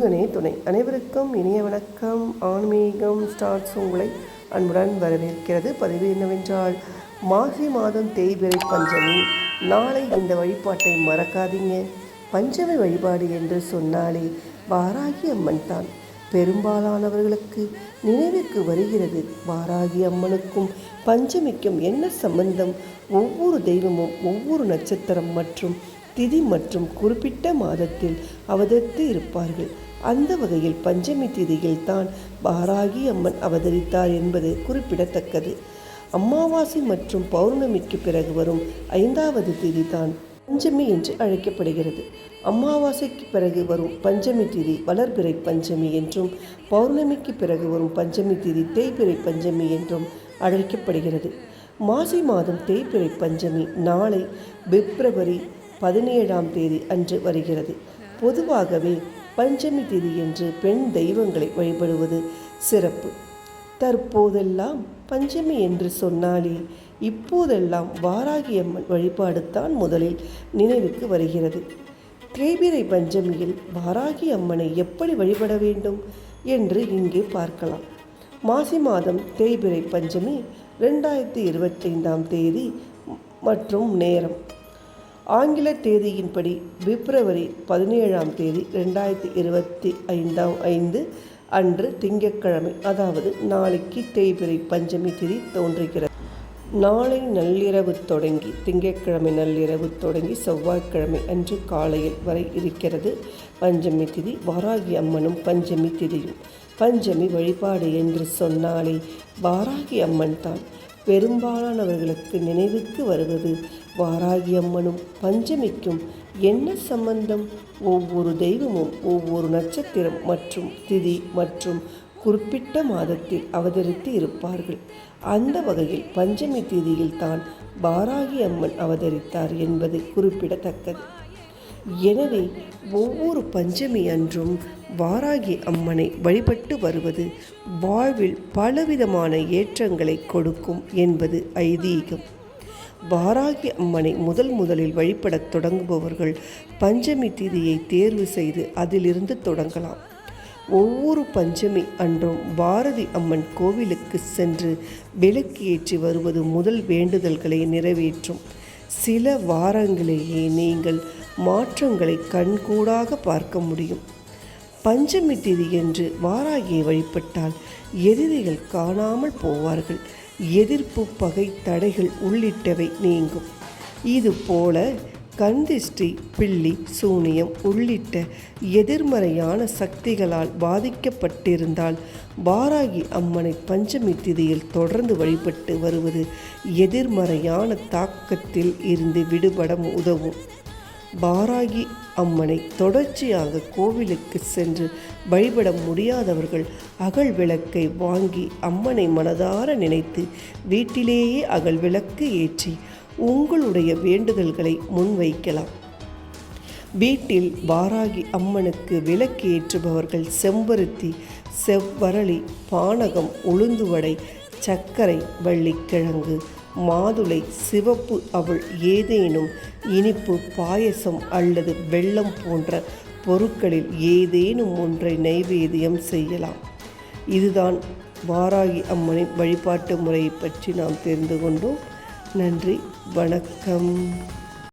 முருகனே துணை. அனைவருக்கும் இனிய வணக்கம். ஆன்மீகம் ஸ்டார்ட்ஸ் உங்களை அன்புடன் வரவேற்கிறது. பதிவு என்னவென்றால் மாசி மாதம் தேய்பிறை பஞ்சமி. நாளை இந்த வழிபாட்டை மறக்காதீங்க. பஞ்சமி வழிபாடு என்று சொன்னாலே வாராகி அம்மன் தான். பெரும்பாலானவர்களுக்கு நினைவுக்கு வருகிறது. வாராகி அம்மனுக்கும் பஞ்சமிக்கும் என்ன சம்பந்தம்? ஒவ்வொரு தெய்வமும் ஒவ்வொரு நட்சத்திரம் மற்றும் திதி மற்றும் குறிப்பிட்ட மாதத்தில் அவதரித்து இருப்பார்கள். அந்த வகையில் பஞ்சமி திதியில் தான் பாராகி அம்மன் அவதரித்தார் என்பது குறிப்பிடத்தக்கது. அமாவாசை மற்றும் பௌர்ணமிக்கு பிறகு வரும் ஐந்தாவது திதி தான் பஞ்சமி என்று அழைக்கப்படுகிறது. அமாவாசைக்கு பிறகு வரும் பஞ்சமி திதி வளர்பிறை பஞ்சமி என்றும் பௌர்ணமிக்கு பிறகு வரும் பஞ்சமி திதி தேய்பிறை பஞ்சமி என்றும் அழைக்கப்படுகிறது. மாசி மாதம் தேய்பிறை பஞ்சமி நாளை பிப்ரவரி பதினேழாம் தேதி அன்று வருகிறது. பொதுவாகவே பஞ்சமி திதி என்று பெண் தெய்வங்களை வழிபடுவது சிறப்பு. தற்போதெல்லாம் பஞ்சமி என்று சொன்னாலே இப்போதெல்லாம் வாராகி அம்மன் வழிபாடு தான் முதலில் நினைவுக்கு வருகிறது. தேய்பிரை பஞ்சமியில் வாராகி அம்மனை எப்படி வழிபட வேண்டும் என்று இங்கே பார்க்கலாம். மாசி மாதம் தேய்பிரை பஞ்சமி ரெண்டாயிரத்தி இருபத்தைந்தாம் தேதி மற்றும் நேரம். ஆங்கில தேதியின்படி பிப்ரவரி பதினேழாம் தேதி ரெண்டாயிரத்தி இருபத்தி ஐந்தாம் ஐந்து அன்று திங்கட்கிழமை அதாவது நாளைக்கு தேய்பிரை பஞ்சமி திதி தோன்றுகிறது. நாளை நள்ளிரவு தொடங்கி திங்கட்கிழமை நள்ளிரவு தொடங்கி செவ்வாய்க்கிழமை அன்று காலையில் வரை இருக்கிறது பஞ்சமி திதி. வாராகி அம்மனும் பஞ்சமி திதியும். பஞ்சமி வழிபாடு என்று சொன்னாலே வாராகி அம்மன் தான். பெரும்பாலானவர்களுக்கு நினைவுக்கு வருவது வாராகி அம்மனும் பஞ்சமிக்கும். என்ன சம்பந்தம்? ஒவ்வொரு தெய்வமும் ஒவ்வொரு நட்சத்திரம் மற்றும் திதி மற்றும் குறிப்பிட்ட மாதத்தில் அவதரித்து இருப்பார்கள். அந்த வகையில் பஞ்சமி திதியில் தான் வாராகி அம்மன் அவதரித்தார் என்பது குறிப்பிடத்தக்கது. எனவே ஒவ்வொரு பஞ்சமி அன்றும் வாராகி அம்மனை வழிபட்டு வருவது வாழ்வில் பலவிதமான ஏற்றங்களை கொடுக்கும் என்பது ஐதீகம். வாராகி அம்மனை முதல் முதலில் வழிபடத் தொடங்குபவர்கள் பஞ்சமி திதியை தேர்வு செய்து அதிலிருந்து தொடங்கலாம். ஒவ்வொரு பஞ்சமி அன்றும் பாரதி அம்மன் கோவிலுக்கு சென்று விளக்கு ஏற்றி வருவது முதல் வேண்டுதல்களை நிறைவேற்றும். சில வாரங்களிலேயே நீங்கள் மாற்றங்களை கண்கூடாக பார்க்க முடியும். பஞ்சமி திதி என்று வாராகியை வழிபட்டால் எதிரிகள் காணாமல் போவார்கள். எதிர்ப்பு பகை தடைகள் உள்ளிட்டவை நீங்கும். இதுபோல கந்திஷ்டி பில்லி சூனியம் உள்ளிட்ட எதிர்மறையான சக்திகளால் பாதிக்கப்பட்டிருந்தால் வாராகி அம்மனை பஞ்சமி திதியில் தொடர்ந்து வழிபட்டு வருவது எதிர்மறையான தாக்கத்தில் இருந்து விடுபட உதவும். பாராகி அம்மனை தொடர்ச்சியாக கோவிலுக்கு சென்று வழிபட முடியாதவர்கள் அகல் விளக்கை வாங்கி அம்மனை மனதார நினைத்து வீட்டிலேயே அகல் விளக்கு ஏற்றி உங்களுடைய வேண்டுதல்களை முன்வைக்கலாம். வீட்டில் வாராகி அம்மனுக்கு விளக்கு ஏற்றுபவர்கள் செம்பருத்தி செவ்வரளி பானகம் உளுந்துவடை சர்க்கரை வள்ளிக்கிழங்கு மாதுளை சிவப்பு அவள் ஏதேனும் இனிப்பு பாயசம் அல்லது வெள்ளம் போன்ற பொருட்களில் ஏதேனும் ஒன்றை நைவேத்தியம் செய்யலாம். இதுதான் வாராகி அம்மனின் வழிபாட்டு முறையை பற்றி நாம் தெரிந்து கொண்டோம். நன்றி வணக்கம்.